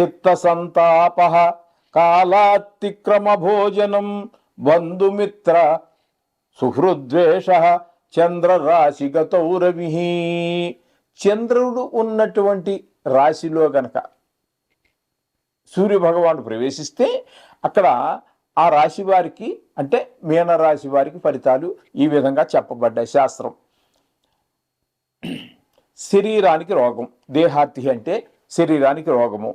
చిత్తసంతాప కాలాతిక్రమ భోజనం బంధుమిత్ర సుహృద్వేష చంద్రరాశిగతౌ రవి చంద్రుడు ఉన్నటువంటి రాశిలో గనక సూర్యభగవానుడు ప్రవేశిస్తే అక్కడ ఆ రాశి వారికి అంటే మీనరాశి వారికి ఫలితాలు ఈ విధంగా చెప్పబడ్డాయి. శాస్త్రం. శరీరానికి రోగం. దేహార్తి అంటే శరీరానికి రోగము.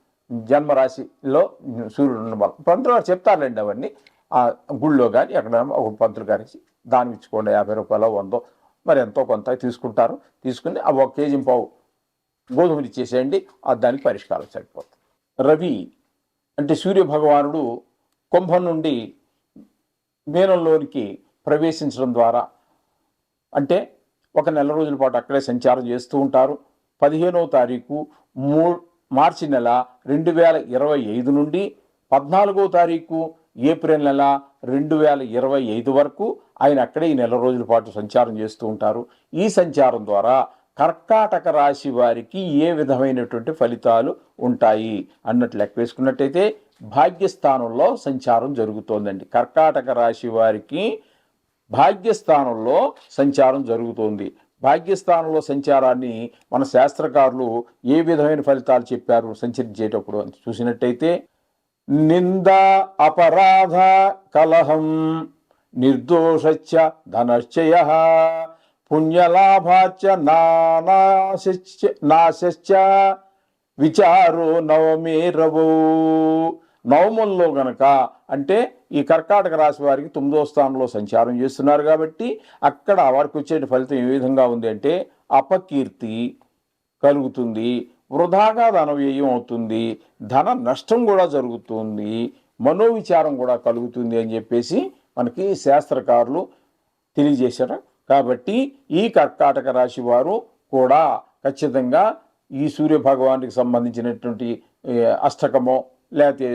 జన్మరాశిలో సూర్యుడు ఉన్న పంతులు గారు చెప్తారులేండి అవన్నీ. ఆ గుళ్ళో కానీ ఎక్కడ ఒక పంతులు గారికి దానం ఇచ్చుకోండి యాభై రూపాయలు వందో మరి ఎంతో కొంత తీసుకుంటారు. తీసుకుని ఆ ఒక కేజీ పావు గోధుమలు ఇచ్చేసేయండి ఆ దానికి పరిష్కారం సరిపోతుంది. రవి అంటే సూర్య భగవానుడు కుంభం నుండి మీనంలోనికి ప్రవేశించడం ద్వారా అంటే ఒక నెల రోజుల పాటు అక్కడే సంచారం చేస్తూ ఉంటారు. పదిహేనవ తారీఖు మూ మార్చి నెల రెండు వేల ఇరవై ఐదు నుండి పద్నాలుగో తారీఖు ఏప్రిల్ నెల రెండు వేల ఇరవై ఐదు వరకు ఆయన అక్కడే ఈ నెల రోజుల పాటు సంచారం చేస్తూ ఉంటారు. ఈ సంచారం ద్వారా కర్కాటక రాశి వారికి ఏ విధమైనటువంటి ఫలితాలు ఉంటాయి అన్నట్లు లెక్క వేసుకున్నట్టయితే భాగ్యస్థానంలో సంచారం జరుగుతోందండి. కర్కాటక రాశి వారికి భాగ్యస్థానంలో సంచారం జరుగుతోంది. భాగ్యస్థానంలో సంచారాన్ని మన శాస్త్రకారులు ఏ విధమైన ఫలితాలు చెప్పారు సంచరించేటప్పుడు అని చూసినట్టయితే నింద అపరాధ కలహం నిర్దోషచ్చ ధనశ్చయ పుణ్యలాభాచ నానాశ్చ నాశ్చ విచారో నవమే రవో నవమంలో గనక అంటే ఈ కర్కాటక రాశి వారికి తొమ్మిదో స్థానంలో సంచారం చేస్తున్నారు కాబట్టి అక్కడ వారికి వచ్చే ఫలితం ఏ విధంగా ఉంది అంటే అపకీర్తి కలుగుతుంది వృధాగా ధన వ్యయం అవుతుంది ధన నష్టం కూడా జరుగుతుంది మనోవిచారం కూడా కలుగుతుంది అని చెప్పేసి మనకి శాస్త్రకారులు తెలియజేశారు. కాబట్టి ఈ కర్కాటక రాశి వారు కూడా ఖచ్చితంగా ఈ సూర్య భగవానికి సంబంధించినటువంటి అష్టకమో లేకపోతే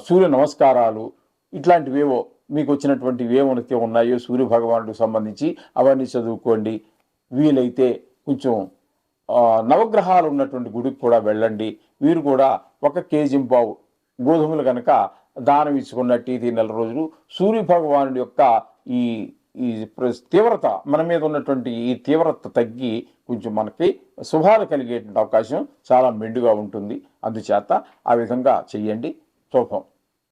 సూర్య నమస్కారాలు ఇట్లాంటివేవో మీకు వచ్చినటువంటివి ఏమైతే ఉన్నాయో సూర్య భగవానుడికి సంబంధించి అవన్నీ చదువుకోండి. వీలైతే కొంచెం నవగ్రహాలు ఉన్నటువంటి గుడికి కూడా వెళ్ళండి. వీరు కూడా ఒక కేజీ బావు గోధుమలు కనుక దానం ఇచ్చుకున్నట్టు ఇది నెల రోజులు సూర్య భగవానుడి యొక్క ఈ ఈ ప్ర- తీవ్రత మన మీద ఉన్నటువంటి ఈ తీవ్రత తగ్గి కొంచెం మనకి శుభాలు కలిగేటువంటి అవకాశం చాలా మెండుగా ఉంటుంది. అందుచేత ఆ విధంగా చెయ్యండి. శుభం